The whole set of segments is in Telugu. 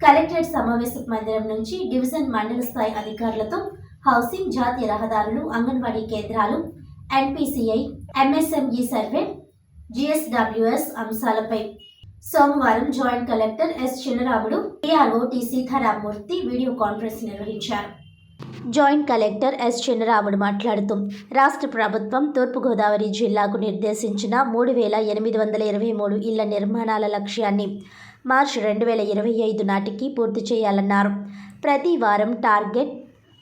కలెక్టరేట్ సమావేశ మందిరం నుంచి డివిజన్ మండల స్థాయి అధికారులతో హౌసింగ్ జాతీయ రహదారులు అంగన్వాడీ కేంద్రాలు ఎన్పిసిఐ ఎంఎస్ఎంఈ సర్వే జిఎస్డబ్ల్యూఎస్ అంశాలపై సోమవారం joint collector S Chinnaramudu TRO T Sitaramamurthy video conference నిర్వహించారు. జాయింట్ కలెక్టర్ ఎస్ చిన్నరాముడు మాట్లాడుతూ రాష్ట్ర ప్రభుత్వం తూర్పుగోదావరి జిల్లాకు నిర్దేశించిన మూడు వేల ఎనిమిది వందల ఇరవై మూడు ఇళ్ళ నిర్మాణాల లక్ష్యాన్ని మార్చి రెండు వేల ఇరవై ఐదు నాటికి పూర్తి చేయాలన్నారు. ప్రతి వారం టార్గెట్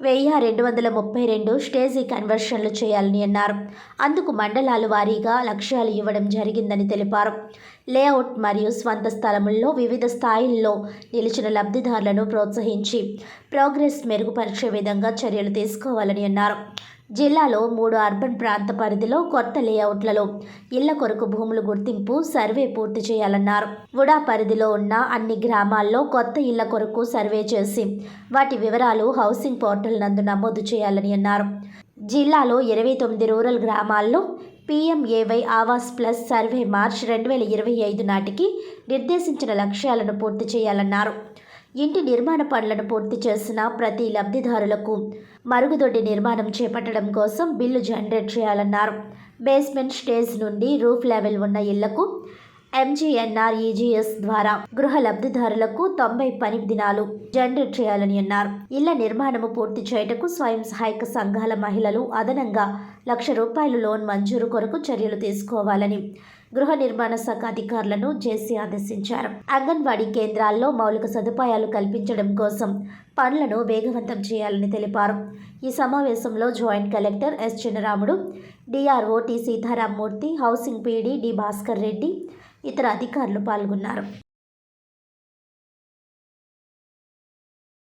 వెయ్యి రెండు వందల ముప్పై రెండు స్టేజీ కన్వర్షన్లు చేయాలని అన్నారు. అందుకు మండలాల వారీగా లక్ష్యాలు ఇవ్వడం జరిగిందని తెలిపారు. లేఅవుట్ మరియు స్వంత స్థలముల్లో వివిధ స్థాయిల్లో నిలిచిన లబ్ధిదారులను ప్రోత్సహించి ప్రోగ్రెస్ మెరుగుపరిచే విధంగా చర్యలు తీసుకోవాలని అన్నారు. జిల్లాలో మూడు అర్బన్ ప్రాంత పరిధిలో కొత్త లేఅవుట్లలో ఇళ్ళ కొరకు భూములు గుర్తింపు సర్వే పూర్తి చేయాలన్నారు. ఉడా పరిధిలో ఉన్న అన్ని గ్రామాల్లో కొత్త ఇళ్ళ కొరకు సర్వే చేసి వాటి వివరాలు హౌసింగ్ పోర్టల్ నందు నమోదు చేయాలని అన్నారు. జిల్లాలో ఇరవై తొమ్మిది రూరల్ గ్రామాల్లో PMAY Awaas plus survey March రెండు వేల ఇరవై ఐదు నాటికి నిర్దేశించిన లక్ష్యాలను పూర్తి చేయాలన్నారు. ఇంటి నిర్మాణ పనులను పూర్తి చేసిన ప్రతి లబ్ధిదారులకు మరుగుదొడ్డి నిర్మాణం చేపట్టడం కోసం బిల్లు జనరేట్ చేయాలన్నారు. బేస్మెంట్ స్టేజ్ నుండి రూఫ్ లెవెల్ ఉన్న ఇళ్ళకు ఎంజీఎన్ఆర్ఈజీఎస్ ద్వారా గృహ లబ్ధిదారులకు తొంభై పని దినాలు జనరేట్ చేయాలని అన్నారు. ఇళ్ళ నిర్మాణము పూర్తి చేయటకు స్వయం సహాయక సంఘాల మహిళలు అదనంగా లక్ష రూపాయలు లోన్ మంజూరు కొరకు చర్యలు తీసుకోవాలని గృహ నిర్మాణ శాఖ అధికారులను జేసీ ఆదేశించారు. అంగన్వాడీ కేంద్రాల్లో మౌలిక సదుపాయాలు కల్పించడం కోసం పనులను వేగవంతం చేయాలని తెలిపారు. ఈ సమావేశంలో joint collector S Chinnaramudu DRO T Sitaramamurthy housing PD D Bhaskar Reddy ఇతర అధికారులు పాల్గొన్నారు.